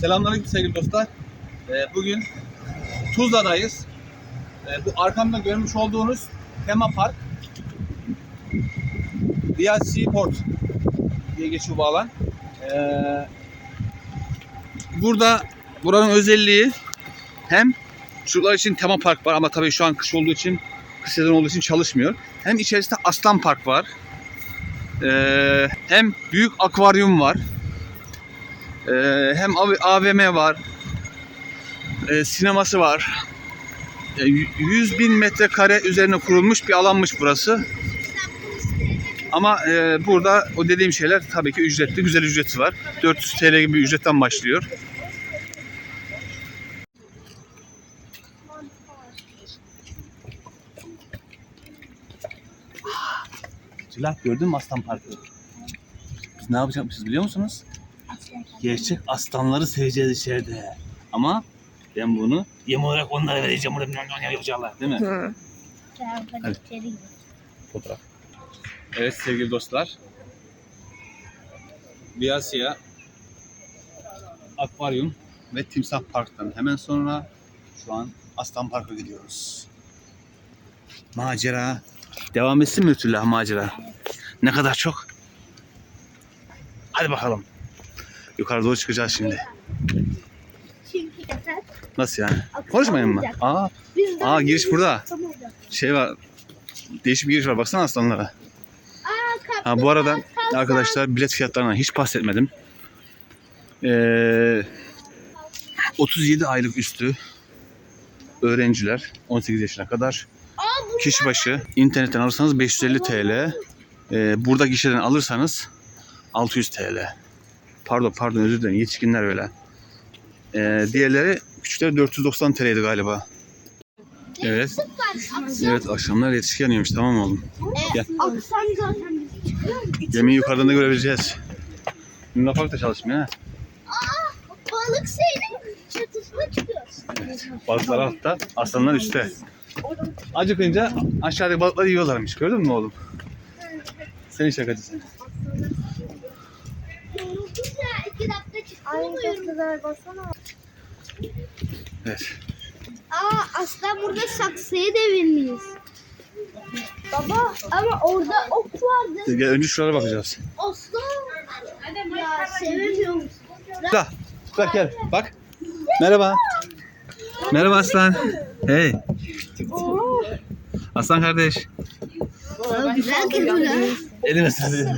Selamünaleyküm sevgili dostlar. Ee, bugün Tuzla'dayız. Ee, bu arkamda görmüş olduğunuz tema park. Riyad Seaport diye geçiyor bu alan. Ee, burada buranın özelliği hem çocuklar için tema park var ama tabii şu an kış olduğu için kış sezonu olduğu için çalışmıyor. Hem içerisinde aslan park var. Ee, hem büyük akvaryum var. Ee, hem AV- AVM var. Ee, sineması var. Y- 100 bin metrekare üzerine kurulmuş bir alanmış burası. Ama e, burada o dediğim şeyler tabii ki ücretli, güzel ücreti var. 400 TL gibi bir ücretten başlıyor. Tülay gördün mü Aslan Parkı? Biz ne yapacakmışız biliyor musunuz? Gerçek aslanları seveceğiz içeride. Ama ben bunu yem olarak onlara vereceğim. Burada yapacaklar değil mi? Hadi. Fotoğraf. Evet sevgili dostlar. Viyasya Akvaryum ve Timsah Park'tan hemen sonra şu an Aslan Park'a gidiyoruz. Macera. Devam etsin mi Ütüllah macera? Ne kadar çok? Hadi bakalım. Yukarı doğru çıkacağız şimdi. Çünkü yeter. Nasıl yani? Konuşmayın mı? Aa, Biz aa giriş burada. Tamam. Şey var. Değişik bir giriş var. Baksana aslanlara. Aa, Ha, bu arada arkadaşlar bilet fiyatlarına hiç bahsetmedim. Ee, 37 aylık üstü öğrenciler 18 yaşına kadar Aa, bu kişi başı internetten alırsanız 550 TL. Ee, burada gişeden alırsanız 600 TL. Pardon pardon özür dilerim yetişkinler öyle. Ee, diğerleri küçükler 490 TL'ydi galiba. Evet. Evet akşamlar yetişkin yanıyormuş tamam oğlum. Gel. aksan zaten biz çıkıyoruz. Gemiyi yukarıdan da görebileceğiz. Luna Park da çalışmıyor ha. Balık seyrin çatısına çıkıyoruz. Balıklar altta, aslanlar üstte. Acıkınca aşağıdaki balıkları yiyorlarmış. Gördün mü oğlum? Senin şakacısın. Güzel. dakika çıkıyor muyum? baksana. Evet. Aa aslan burada saksıya devirmeyiz. Baba ama orada ok vardı. Gel önce şuralara bakacağız. Aslan. Ya sevemiyor musun? Da, bak gel. Bak. Merhaba. Merhaba aslan. Hey. Aslan kardeş. Güzel. Elime sarılıyor.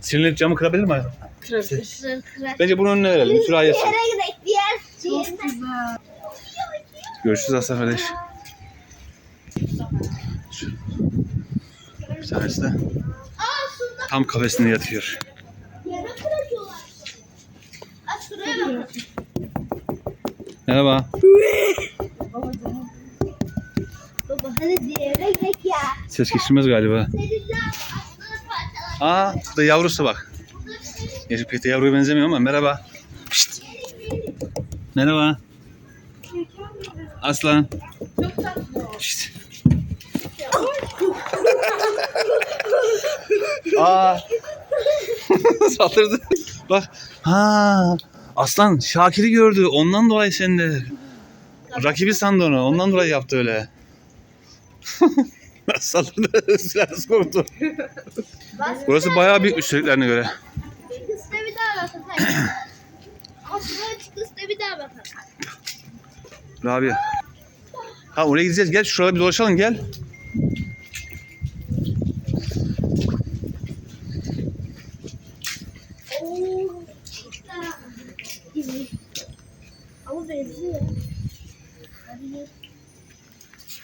Sinirlenip camı kırabilir mi? Kırar. Bence bunun önüne verelim. Şuraya Bir yatsın. yere gidelim bir yer. Çok güzel. Görüşürüz aslan kardeş. Bir tanesi de tam kafesinde yatıyor. Merhaba. Baba hadi diğerine gidelim ya. Ses geçirmez galiba. Aa, bu da yavrusu bak. Gerçi pek de yavruya benzemiyor ama merhaba. Pişt. Merhaba. Aslan. Şşt. Aa. Saldırdı. Bak. Ha. Aslan Şakir'i gördü. Ondan dolayı sen de rakibi sandı onu. Ondan dolayı yaptı öyle. Saldırdı. Silahsız korktu. Burası bayağı büyük üsteliklerine göre. Bakalım. Aslında kısta bir daha bakalım. Rabia. Ha oraya gideceğiz. Gel şurada bir dolaşalım gel. Ama benziyor.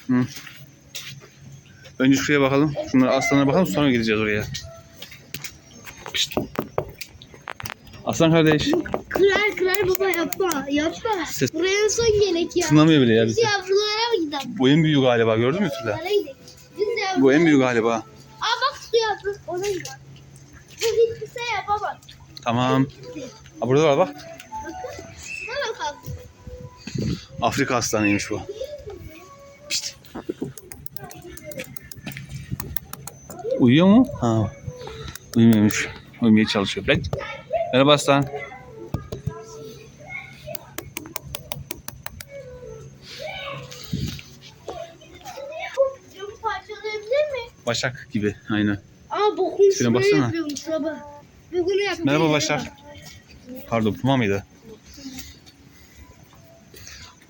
Hı. Önce şuraya bakalım. Şunlara aslana bakalım sonra gideceğiz oraya. Pişt. Aslan kardeş. Kırar kırar baba yapma. Yapma. Ses- Buraya son gerek ya. Tınlamıyor bile ya Biz bizi. yavrulara mı gidelim? Bu en büyüğü galiba gördün mü Tüla? Nereye gidelim? Biz yavrulara... Bu en büyüğü galiba. Aa bak su yavru. Ona gidelim. Bu hiçbir şey yapamaz. Tamam. Ha burada var bak. Bakın. Şuna bakalım. Afrika aslanıymış bu. Pişt. Uyuyor mu? Ha. Uyumuyormuş. Uyumaya çalışıyor. Bek. Merhaba Aslan. Başak gibi aynen. Ama bokun Şuna şuraya baksana. Merhaba Başak. Pardon Puma mıydı?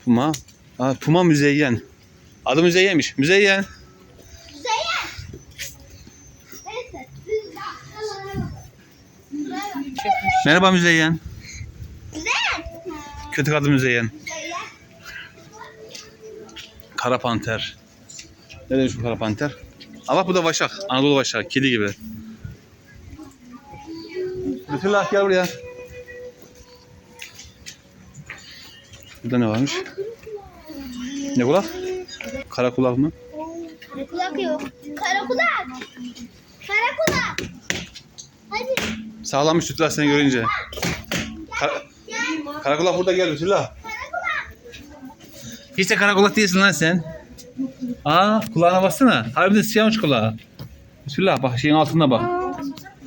Puma. Aa, Puma Müzeyyen. Adı Müzeyyen'miş. Müzeyyen. Merhaba Müzeyyen. Kötü kadın Müzeyyen. Kara panter. Ne demiş bu kara panter? Bak bu da Başak. Anadolu Başak. Kedi gibi. Lütfullah gel buraya. Burada ne varmış? Ne kulak? Kara kulak mı? Kara kulak yok. Kara kulak. Kara kulak. Hadi Sağlanmış Lütfullah seni görünce. Kara, gel. kara kulak burada gel kulak. Hiç de kara kulak değilsin lan sen. Aa kulağına baksana. Harbiden siyahmış kulağı. Bismillah bak şeyin altında bak.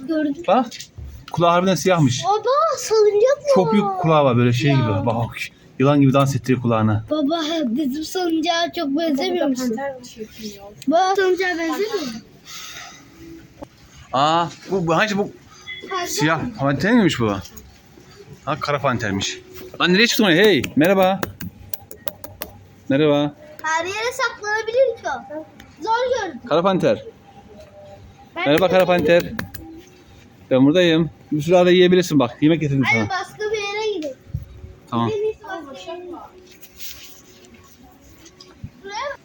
Gördüm. Bak. Kulağı harbiden siyahmış. Baba salıncak mı? Çok büyük kulağı var böyle şey gibi. Bak yılan gibi dans ettiriyor kulağına. Baba bizim salıncağa çok benzemiyor musun? Baba salıncağa benzemiyor mu? Aa bu, bu hangi bu siyah panter miymiş bu? Ha kara pantermiş. Lan nereye çıktın oraya? Hey merhaba. Merhaba. Her yere saklanabilir ki o. Zor gördüm. Kara panter. Ben Merhaba kara panter. Ben buradayım. Bir sürü ara yiyebilirsin bak. Yemek getirdim sana. başka bir yere gidelim. Tamam. En iyisi başka bir yere gidelim. Bak.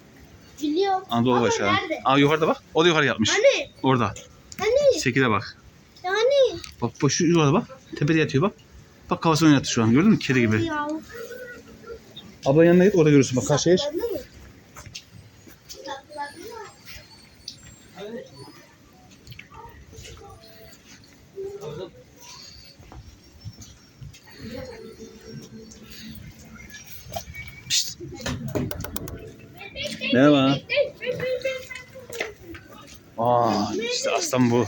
Biliyorum. Anadolu Ama Başağı. nerede? Aa yukarıda bak. O da yukarı yapmış. Hani? Orada. Hani? Sekide bak. Bak bak şu yukarıda bak. Tepede yatıyor bak. Bak kafasını oynattı şu an. Gördün mü? Kedi gibi. Ya. Ablanın yanına git orada görürsün bak karşıya geç. Pişt. Merhaba. Aa işte aslan bu.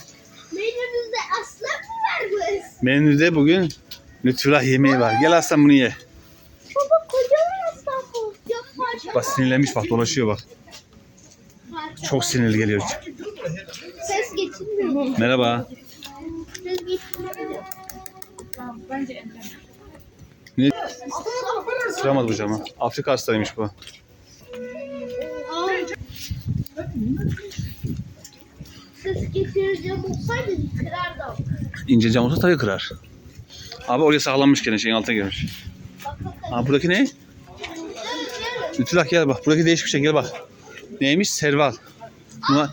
Menümüzde aslan mı varmış? Menüde bugün Lütfullah yemeği var. Gel aslan bunu ye. Baba kocaman aslan bu. Bak sinirlenmiş bak dolaşıyor bak. Çok sinirli geliyor. Ses geçirmiyor. Merhaba. Ses geçirmiyor. Ne? Sıramadı bu cama. Afrika hastaymış bu. Ses geçireceğim olsaydı kırardım. İnce cam olsa tabii kırar. Abi oraya sağlanmış gene şeyin altına girmiş. Aa buradaki ne? Lütfullah gel bak. Buradaki değişik bir şey gel bak. Neymiş? Serval. Buna,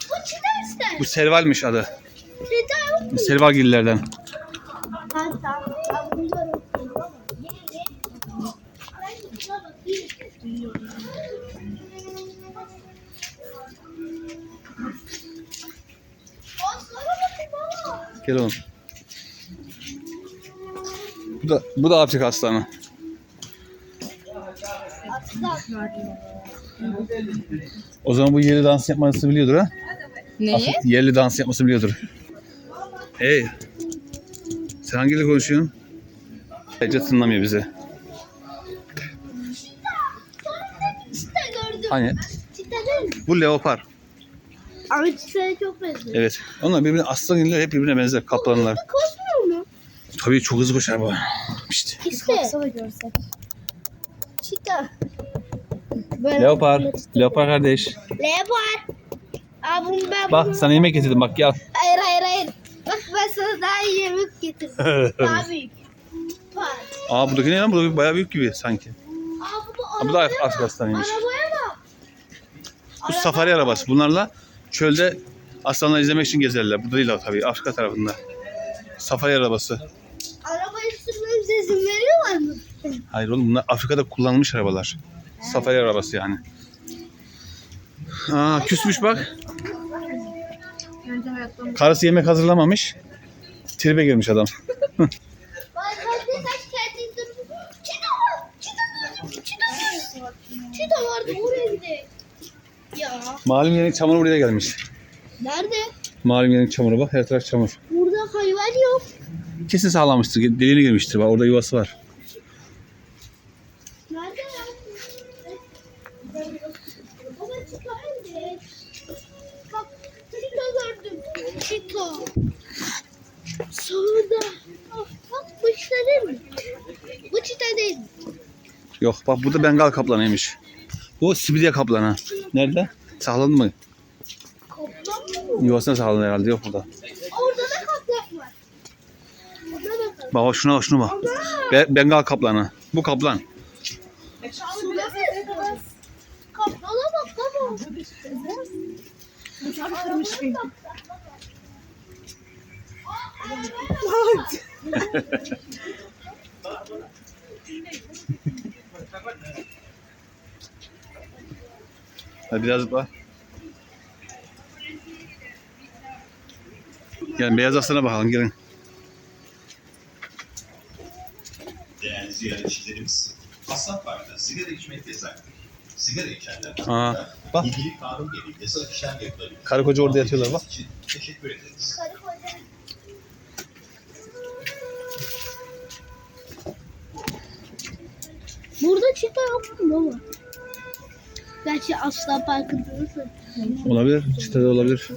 Bu bu servalmiş adı. Serval gillerden. Ha tamam. Ben bunları okuyayım ama. Ye, ye. Ben şuna bakayım. Aslara bakın baba. Gel oğlum. Bu da, bu da Afrika aslanı. Aslan. O zaman bu yerli dans yapmasını biliyordur ha? Neyi? Afri- yerli dans yapmasını biliyordur. Hey. Sen hangi dil konuşuyorsun? Ece tınlamıyor bizi. Çita gördüm. Hani? Çita değil mi? Bu leopar. Abi çitaya çok benziyor. Evet. Onlar birbirine aslan hep birbirine benzer kaplanlar. Koşmuyor mu? Tabii çok hızlı koşar bu. Görsek. Çita. Leopar. Leopar kardeş. Leopar. Abi bunu ben Bak bunu- sana yemek getirdim bak gel. Hayır hayır hayır. Bak ben sana daha iyi yemek getirdim. daha büyük. Aa buradaki ne lan? Buradaki bayağı büyük gibi sanki. Aa bu da Aa. Afrika aslanıymış. Arabaya bak. Bu safari arabası. Bunlarla çölde aslanları izlemek için gezerler. Bu değil tabii. Afrika tarafında. Safari arabası. İzin mı? Hayır oğlum bunlar Afrika'da kullanılmış arabalar. Safari arabası yani. Aa küsmüş bak. Karısı yemek hazırlamamış. Tribe girmiş adam. Var. Malum yerin çamuru buraya gelmiş. Nerede? Malum yerin çamuru bak her taraf çamur. Burada hayvan yok. Kesin sağlamıştır. Deliğine girmiştir. Bak orada yuvası var. Nerede ya? Baba çıkar mı? Bak çita Çita. Sonunda. Ah, Bak bu çita değil mi? Bu çita değil mi? Yok bak bu da Bengal kaplanıymış. Bu Sibirya kaplanı. Nerede? Saklandı mı? Kaplan mı? Yuvasına saklandı herhalde yok burada. Orada da kaplan var. Orada bakalım. Bak bak şuna bak şuna bak. Be- Bengal kaplanı. Bu kaplan. Şurada? Kaplana bak baba. Hadi biraz daha. Gelin beyaz aslana bakalım gelin. Değerli ziyaretçilerimiz, Aslan Park'ta sigara içmek yasaktır. Sigara içenler Aa, hakkında bak. ilgili kanun gereği yasal işlem yapılabilir. Karı koca orada yatıyorlar bak. için teşekkür ederiz. Karı koca. Burada çita yok mu baba? Gerçi Aslan Parkı'nda nasıl? Olabilir. Çıtada olabilir.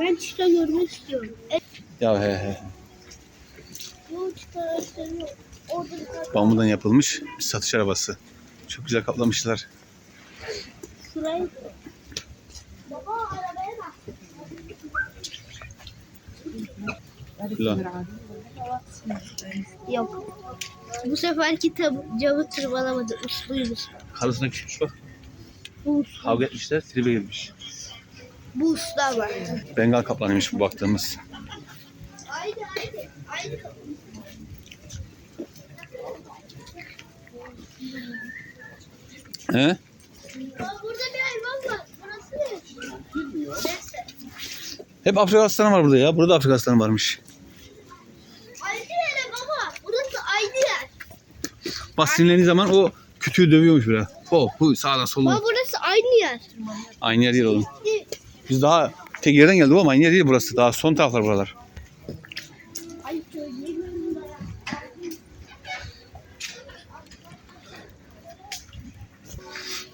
Ben çita görmek istiyorum. E, Ya he he. bu çita ağaçları yok. Orada bir tane Bambudan yapılmış bir satış arabası. Çok güzel kaplamışlar. şurayı. Baba arabaya bak. Ulan. Yok. Bu seferki tab- camı tırmalamadı. Usluymuş. Karısına küçmüş bak. Kavga etmişler. Tribe girmiş. Bu usta var. Bengal kaplanıymış bu baktığımız. Haydi haydi. Haydi. He? Burada bir hayvan var. Burası ne? Hep Afrika aslanı var burada ya. Burada Afrika aslanı varmış. Yere baba. Burası aynı yer. Bak sinirlendiği zaman o kütüğü dövüyormuş böyle. Hop hu sağdan soldan. burası aynı yer. Aynı yer değil oğlum. Biz daha tek yerden geldik ama aynı yer değil burası. Daha son taraflar buralar.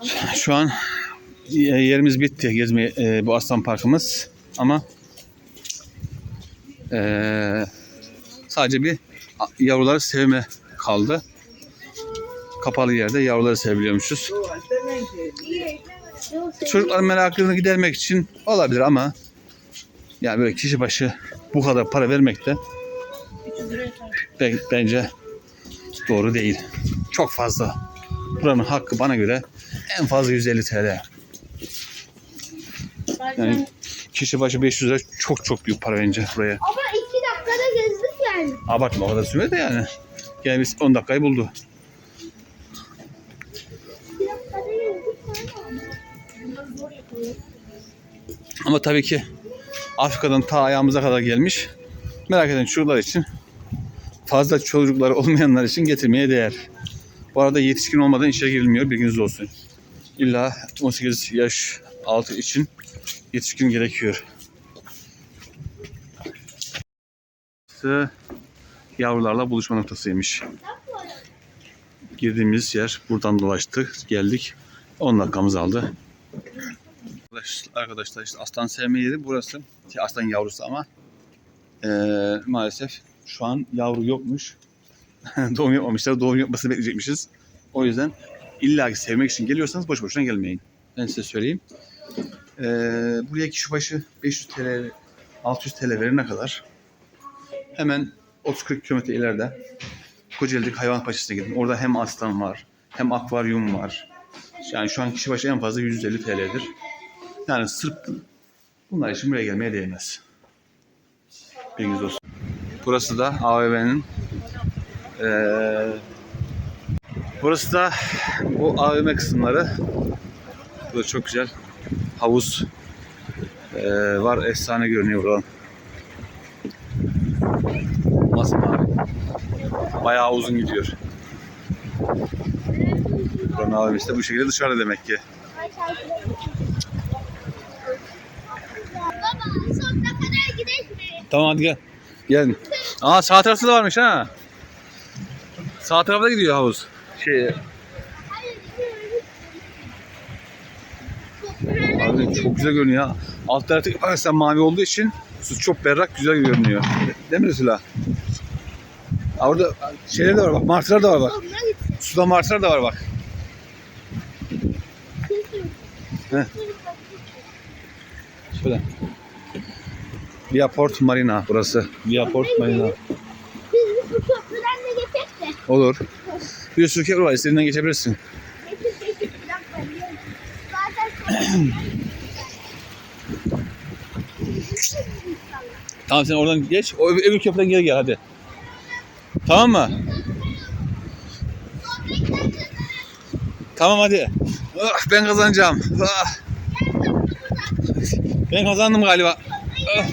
Şu an yerimiz bitti gezme e, bu aslan parkımız ama e, sadece bir yavruları sevme kaldı. Kapalı yerde yavruları sevebiliyormuşuz. Çocukların merakını gidermek için olabilir ama yani böyle kişi başı bu kadar para vermek de be- bence doğru değil. Çok fazla. Buranın hakkı bana göre en fazla 150 TL. Yani kişi başı 500 lira çok çok büyük para bence buraya. Ama iki dakikada gezdik yani. Abartma o kadar sürmedi de yani. Yani biz 10 dakikayı buldu. Ama tabii ki Afrika'dan ta ayağımıza kadar gelmiş. Merak eden çocuklar için fazla çocukları olmayanlar için getirmeye değer. Bu arada yetişkin olmadan işe girilmiyor bilginiz olsun. İlla 18 yaş altı için yetişkin gerekiyor. Yavrularla buluşma noktasıymış. Girdiğimiz yer buradan dolaştık geldik. 10 dakikamız aldı. Arkadaş- Arkadaşlar işte aslan sevme yeri burası. Ki Aslan yavrusu ama eee, maalesef şu an yavru yokmuş. doğum yapmamışlar. Doğum yapmasını bekleyecekmişiz. O yüzden illa ki sevmek için geliyorsanız boş boşuna gelmeyin. Ben size söyleyeyim. Eee, buraya kişi başı 500 TL, 600 TL verene kadar hemen 30-40 kilometre ileride Kocaeli'deki hayvan bahçesine gidin. Orada hem aslan var, hem akvaryum var. Yani şu an kişi başı en fazla 150 TL'dir. Yani sırf bunlar için buraya gelmeye değmez. Bilginiz olsun. Burası da AVM'nin eee burası da bu AVM kısımları. Burada çok güzel havuz eee, var. Efsane görünüyor buradan. Masmavi. Bayağı uzun gidiyor. Buranın AVM'si de bu şekilde dışarıda demek ki. Baba sonuna kadar gidelim mi? Tamam hadi gel. Gel. Aa sağ tarafta da varmış ha. Sağ tarafta gidiyor havuz. Şey, abi çok güzel görünüyor. ha. Alt tarafı arkadaşlar mavi olduğu için su çok berrak güzel görünüyor. Değil mi Resul'a? Orada şeyler de var bak martılar da var bak. Suda martılar da var bak. Heh. Şöyle. Viaport Marina burası. Viaport Marina. Biz bu köprüden de geçecek de. Olur. Bir sürü köprü var. İstediğinden geçebilirsin. Geçip geçip. Zaten Tamam sen oradan geç. O öbür, öbür köprüden geri gel hadi. Tamam mı? Tamam hadi. Ah, ben kazanacağım. Ah. Ben kazandım galiba. Ah.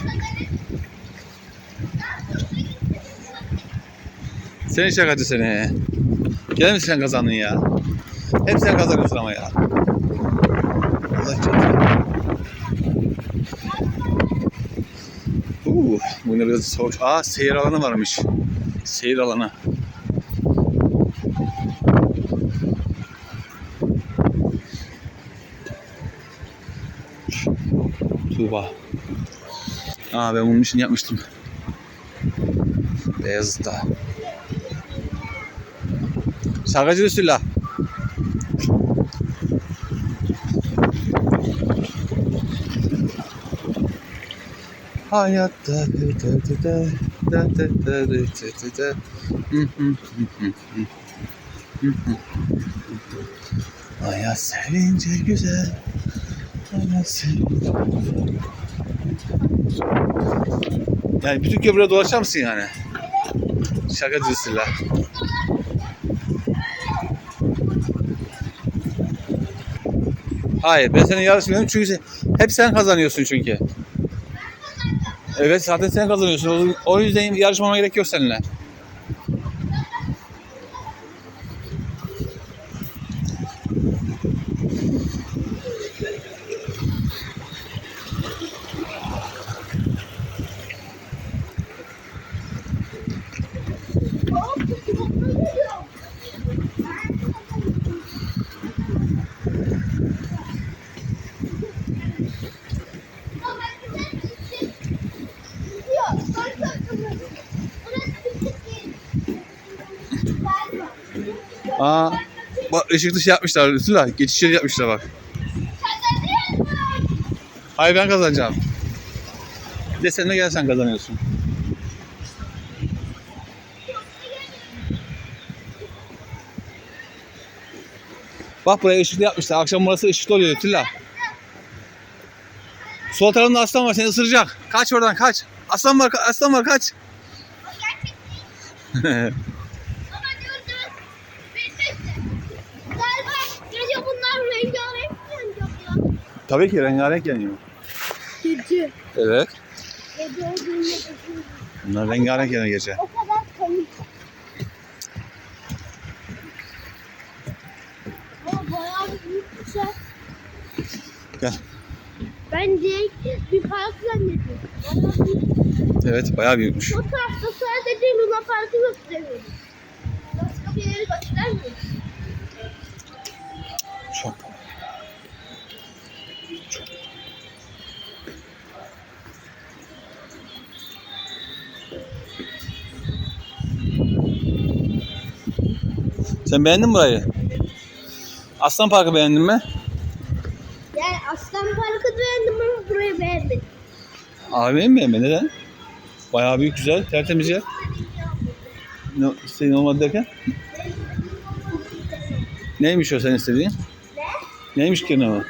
Sen şakacı seni. Gel misin sen kazandın ya? Hep sen kazanıyorsun ama ya. Allah canım. Uuu, bu ne biraz soğuk. Aa seyir alanı varmış. Seyir alanı. Tuğba. Aa ben bunun için yapmıştım. Beyazıt'ta. Şakacı Resulullah. Hayatta Hayat sevince güzel Hayat sevince güzel Yani bütün köprüye dolaşar mısın yani? Şakacı Resulullah. Hayır ben senin yarışmıyorum çünkü sen, hep sen kazanıyorsun çünkü. Evet zaten sen kazanıyorsun. O- yüzden yarışmama gerek yok seninle. Aa, bak ışık dışı yapmışlar. Resulullah geçiş yeri yapmışlar bak. Hayır ben kazanacağım. Bir de sen de gel sen kazanıyorsun. Bak buraya ışıklı yapmışlar. Akşam burası ışıklı oluyor Tülla. Sol tarafında aslan var seni ısıracak. Kaç oradan kaç. Aslan var aslan var kaç. Ama gördün. Galiba gece bunlar rengarenk yanacak ya. Tabii ki rengarenk yanıyor. Gece. Evet. Gece olduğunda Bunlar rengarenk yanıyor gece. o kadar komik. Ama bayağı büyük bir şey. Gel. Ben direkt bir park zannediyorum. Bayağı büyük. Evet bayağı büyükmüş. O tarafta sadece Luna Park'ı gösteriyorum. Başka bir yeri göstermiyor. Sen beğendin mi burayı? Aslan Parkı beğendin mi? Yani Aslan Park'ı beğendim ama burayı beğenmedim. Abi benim beğenme neden? Bayağı büyük güzel tertemiz yer. Ne istediğin olmadı derken? Neymiş o senin istediğin? Ne? Neymiş ki o? Ne?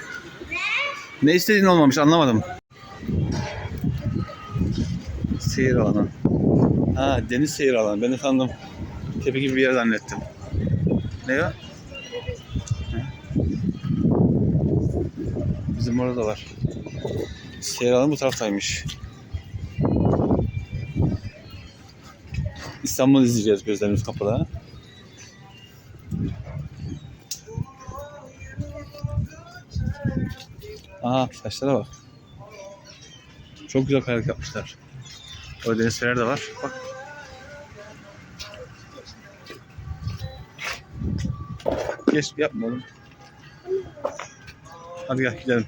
Ne istediğin olmamış anlamadım. Seyir alanı. Ha deniz seyir alanı. Ben de sandım tepe gibi bir yer zannettim. Ne o? Ha? Bizim orada var. Seyir bu taraftaymış. İstanbul izleyeceğiz gözlerimiz kapalı. ha. Aha taşlara bak. Çok güzel kayalık yapmışlar. Orada deniz feneri de var. Bak. Geç yapma oğlum. Hadi gel gidelim.